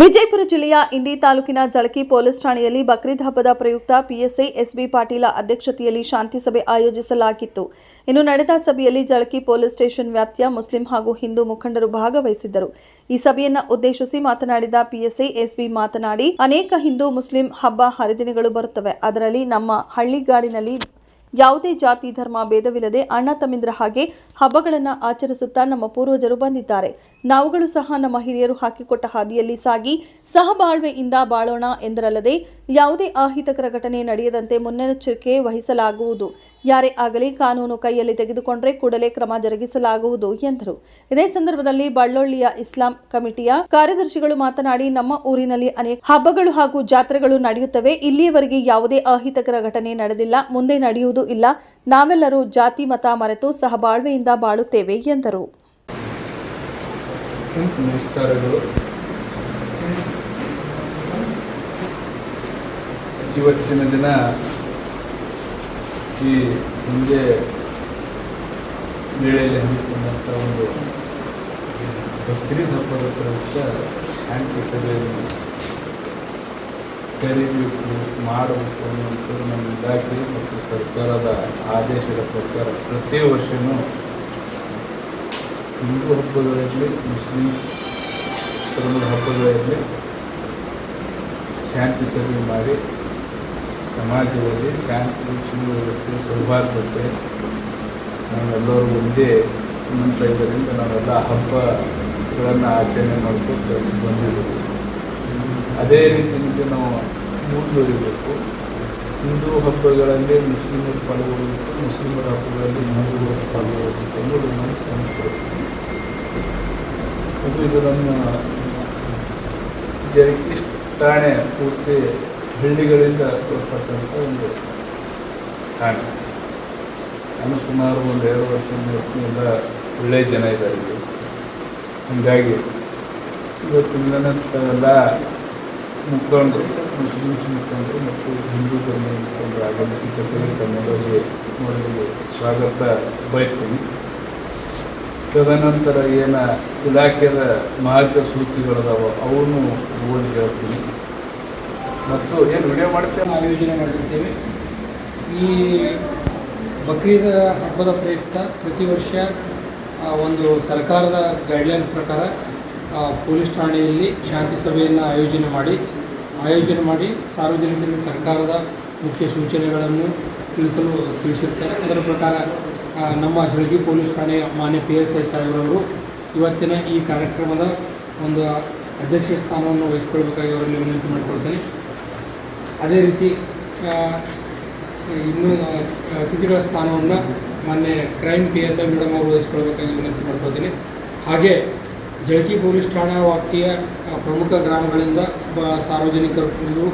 ವಿಜಯಪುರ ಜಿಲ್ಲೆಯ ಇಂಡಿ ತಾಲೂಕಿನ ಜಳಕಿ ಪೊಲೀಸ್ ಠಾಣೆಯಲ್ಲಿ ಬಕ್ರೀದ್ ಹಬ್ಬದ ಪ್ರಯುಕ್ತ ಪಿಎಸ್ಐ ಎಸ್ಬಿ ಪಾಟೀಲ ಅಧ್ಯಕ್ಷತೆಯಲ್ಲಿ ಶಾಂತಿ ಸಭೆ ಆಯೋಜಿಸಲಾಗಿತ್ತು. ಇನ್ನು ನಡೆದ ಸಭೆಯಲ್ಲಿ ಜಳಕಿ ಪೊಲೀಸ್ ಸ್ಟೇಷನ್ ವ್ಯಾಪ್ತಿಯ ಮುಸ್ಲಿಂ ಹಾಗೂ ಹಿಂದೂ ಮುಖಂಡರು ಭಾಗವಹಿಸಿದ್ದರು. ಈ ಸಭೆಯನ್ನು ಉದ್ದೇಶಿಸಿ ಮಾತನಾಡಿದ ಪಿಎಸ್ಐ ಎಸ್ಬಿ ಮಾತನಾಡಿ, ಅನೇಕ ಹಿಂದೂ ಮುಸ್ಲಿಂ ಹಬ್ಬ ಹರಿದಿನಗಳು ಬರುತ್ತವೆ. ಅದರಲ್ಲಿ ನಮ್ಮ ಹಳ್ಳಿಗಾಡಿನಲ್ಲಿ ಯಾವುದೇ ಜಾತಿ, ಧರ್ಮ, ಭೇದವಿಲ್ಲದೆ ಅಣ್ಣ ತಮ್ಮಿಂದ್ರ ಹಾಗೆ ಹಬ್ಬಗಳನ್ನು ಆಚರಿಸುತ್ತಾ ನಮ್ಮ ಪೂರ್ವಜರು ಬಂದಿದ್ದಾರೆ. ನಾವುಗಳು ಸಹ ನಮ್ಮ ಹಿರಿಯರು ಹಾಕಿಕೊಟ್ಟ ಹಾದಿಯಲ್ಲಿ ಸಾಗಿ ಸಹಬಾಳ್ವೆಯಿಂದ ಬಾಳೋಣ ಎಂದರಲ್ಲದೆ ಯಾವುದೇ ಅಹಿತಕರ ಘಟನೆ ನಡೆಯದಂತೆ ಮುನ್ನೆಚ್ಚರಿಕೆ ವಹಿಸಲಾಗುವುದು. ಯಾರೇ ಆಗಲಿ ಕಾನೂನು ಕೈಯಲ್ಲಿ ತೆಗೆದುಕೊಂಡರೆ ಕೂಡಲೇ ಕ್ರಮ ಜರುಗಿಸಲಾಗುವುದು ಎಂದರು. ಇದೇ ಸಂದರ್ಭದಲ್ಲಿ ಬಳ್ಳೊಳ್ಳಿಯ ಇಸ್ಲಾಂ ಕಮಿಟಿಯ ಕಾರ್ಯದರ್ಶಿಗಳು ಮಾತನಾಡಿ, ನಮ್ಮ ಊರಿನಲ್ಲಿ ಅನೇಕ ಹಬ್ಬಗಳು ಹಾಗೂ ಜಾತ್ರೆಗಳು ನಡೆಯುತ್ತವೆ. ಇಲ್ಲಿಯವರೆಗೆ ಯಾವುದೇ ಅಹಿತಕರ ಘಟನೆ ನಡೆದಿಲ್ಲ. ಮುಂದೆ ನಡೆಯುವುದು ಇಲ್ಲ. ನಾವೆಲ್ಲರೂ ಜಾತಿ, ಮತ ಮರೆತು ಸಹಬಾಳ್ವೆಯಿಂದ ಬಾಳುತ್ತೇವೆ ಎಂದರು. ಇವತ್ತಿನ ದಿನ ಈ ಸಂಜೆ ವೇಳೆಯಲ್ಲಿ ಹಮ್ಮಿಕೊಂಡಂಥ ಒಂದು ಬಕ್ರೀದ್ ಹಬ್ಬದ ಪ್ರಯುಕ್ತ ಶಾಂತಿ ಸಭೆಯನ್ನು ಕರೀಬೇಕು ಮಾಡಬೇಕು ಅನ್ನುವಂಥದ್ದು ನಮ್ಮ ಇಲಾಖೆ ಮತ್ತು ಸರ್ಕಾರದ ಆದೇಶದ ಪ್ರಕಾರ ಪ್ರತಿ ವರ್ಷವೂ ಹಿಂದೂ ಹಬ್ಬಗಳಲ್ಲಿ ಮುಸ್ಲಿಮ್ಸ್ ಧರ್ಮದ ಹಬ್ಬಗಳಲ್ಲಿ ಶಾಂತಿ ಸಭೆ ಮಾಡಿ ಸಮಾಜದಲ್ಲಿ ಶಾಂತಿ, ಸುವ್ಯವಸ್ಥೆ, ಸೌಹಾರ್ದತೆ ನಾವೆಲ್ಲರೂ ಒಂದೇ ಅಂತ ಇದರಿಂದ ನಾವೆಲ್ಲ ಹಬ್ಬಗಳನ್ನು ಆಚರಣೆ ಮಾಡ್ಕೊಂಡು ಬಂದಿದ್ದೀವಿ. ಅದೇ ರೀತಿಯಿಂದ ನಾವು ಮುಂದುವರಿಬೇಕು. ಹಿಂದೂ ಹಬ್ಬಗಳಲ್ಲಿ ಮುಸ್ಲಿಮರು ಪಾಲ್ಗೊಳ್ಳಬೇಕು ಮುಸ್ಲಿಮರ ಹಬ್ಬಗಳಲ್ಲಿ ಹಿಂದೂಗಳು ಪಾಲ್ಗೊಳ್ಳಬೇಕು ಅನ್ನೋದು ನಮ್ಮ ಸಂಸ್ಕೃತಿ. ಅದು ಇದು ನಮ್ಮ ಜರಕಿ ಠಾಣೆ ಪೂರ್ತಿ ಹಳ್ಳಿಗಳಿಂದ ತೋರ್ಪಟ್ಟಂಥ ಒಂದು ಕಾರಣ ನಾನು ಸುಮಾರು ಒಂದು ಎರಡು ವರ್ಷದಿಂದ ಒಳ್ಳೆಯ ಜನ ಇದ್ದಾರೆ ಇಲ್ಲಿ. ಹಾಗಾಗಿ ಇವತ್ತಿನ ದಿನ ತಾವೆಲ್ಲ ಮುಖಂಡರು ಮುಸ್ಲಿಮ್ಸ್ ಮುಖಂಡರು ಮತ್ತು ಹಿಂದೂ ಧರ್ಮ ಮುಖಂಡರು ಆಗಮಿಸಿದ್ದಕ್ಕೆ ತಮ್ಮೆಲ್ಲರಿಗೆ ನೋಡಲು ಸ್ವಾಗತ ಬಯಸ್ತೀನಿ. ತದನಂತರ ಏನ ಇಲಾಖೆಯ ಮಾರ್ಗಸೂಚಿಗಳದಾವ ಅವನು ಓದಿ ಹೇಳ್ತೀನಿ. ಮತ್ತು ಏನು ವಿಡಿಯೋ ನಾವು ಆಯೋಜನೆ ಮಾಡಿರ್ತೀವಿ ಈ ಬಕ್ರೀದ್ ಹಬ್ಬದ ಪ್ರಯುಕ್ತ ಪ್ರತಿ ವರ್ಷ ಒಂದು ಸರ್ಕಾರದ ಗೈಡ್ಲೈನ್ಸ್ ಪ್ರಕಾರ ಪೊಲೀಸ್ ಠಾಣೆಯಲ್ಲಿ ಶಾಂತಿ ಸಭೆಯನ್ನು ಆಯೋಜನೆ ಮಾಡಿ ಆಯೋಜನೆ ಮಾಡಿ ಸಾರ್ವಜನಿಕರಿಗೆ ಸರ್ಕಾರದ ಮುಖ್ಯ ಸೂಚನೆಗಳನ್ನು ತಿಳಿಸಲು ತಿಳಿಸಿರ್ತಾರೆ. ಅದರ ಪ್ರಕಾರ ನಮ್ಮ ಜಳಗಿ ಪೊಲೀಸ್ ಠಾಣೆಯ ಮಾನ್ಯ ಪಿ ಎಸ್ ಐ ಸಾಹೇಬ್ರವರು ಇವತ್ತಿನ ಈ ಕಾರ್ಯಕ್ರಮದ ಒಂದು ಅಧ್ಯಕ್ಷ ಸ್ಥಾನವನ್ನು ವಹಿಸ್ಕೊಳ್ಬೇಕಾಗಿ ಅವರಲ್ಲಿ ವಿನಂತಿ ಮಾಡಿಕೊಳ್ತೇನೆ. ಅದೇ ರೀತಿ ಇನ್ನೂ ಅತಿಥಿಗಳ ಸ್ಥಾನವನ್ನು ಮೊನ್ನೆ crime P S I madam ಅವರು ವಹಿಸ್ಕೊಳ್ಬೇಕಾಗಿ ವಿನಂತಿ ಮಾಡ್ಕೊಳ್ತೀನಿ. ಹಾಗೆ, ಜಳಕಿ ಪೊಲೀಸ್ ಠಾಣಾ ವ್ಯಾಪ್ತಿಯ ಪ್ರಮುಖ ಗ್ರಾಮಗಳಿಂದ ಸಾರ್ವಜನಿಕರು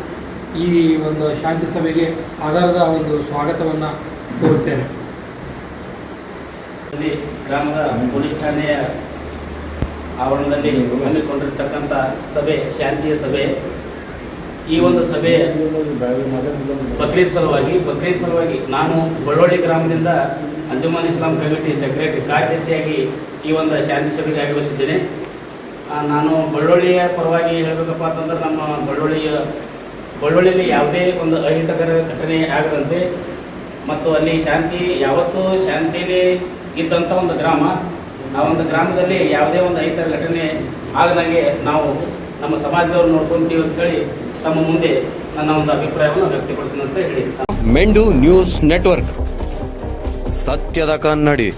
ಈ ಒಂದು ಶಾಂತಿ ಸಭೆಗೆ ಆಧಾರದ ಒಂದು ಸ್ವಾಗತವನ್ನು ಕೋರುತ್ತೇನೆ. ಗ್ರಾಮದ ಪೊಲೀಸ್ ಠಾಣೆಯ ಆವರಣದಲ್ಲಿ ಹಮ್ಮಿಕೊಂಡಿರ್ತಕ್ಕಂಥ ಸಭೆ, ಶಾಂತಿಯ ಸಭೆ ಈ ಒಂದು ಸಭೆ ಬಕ್ರೀದ್ ಸಲುವಾಗಿ ಬಕ್ರೀದ್ ಸಲುವಾಗಿ ನಾನು ಬಳ್ಳೊಳ್ಳಿ ಗ್ರಾಮದಿಂದ ಅಂಜುಮಾನ್ ಇಸ್ಲಾಂ ಕಮಿಟಿ ಸೆಕ್ರೆಟರಿ, ಕಾರ್ಯದರ್ಶಿಯಾಗಿ ಈ ಒಂದು ಶಾಂತಿ ಸಭೆಗೆ ಆಗಮಿಸಿದ್ದೇನೆ. ನಾನು ಬಳ್ಳೊಳ್ಳಿಯ ಪರವಾಗಿ ಹೇಳಬೇಕಪ್ಪ ಅಂತಂದ್ರೆ ನಮ್ಮ ಬಳ್ಳೊಳ್ಳಿಯ, ಬಳ್ಳೊಳ್ಳಿಯಲ್ಲಿ ಯಾವುದೇ ಒಂದು ಅಹಿತಕರ ಘಟನೆ ಆಗದಂತೆ ಮತ್ತು ಅಲ್ಲಿ ಶಾಂತಿ, ಯಾವತ್ತೂ ಶಾಂತಿಯೇ ಇದ್ದಂಥ ಒಂದು ಗ್ರಾಮ, ಆ ಒಂದು ಗ್ರಾಮದಲ್ಲಿ ಯಾವುದೇ ಒಂದು ಅಹಿತಕರ ಘಟನೆ ಆಗದಂಗೆ ನಾವು ನಮ್ಮ ಸಮಾಜದವ್ರು ನೋಡ್ಕೊಂತೀವಿ ಅಂತೇಳಿ ತಮ್ಮ ಮುಂದೆ ನನ್ನ ಒಂದು ಅಭಿಪ್ರಾಯವನ್ನು ವ್ಯಕ್ತಪಡಿಸಿದಂತ ಹೇಳಿ. Mendu news network. ಸತ್ಯದ ಕನ್ನಡಿ.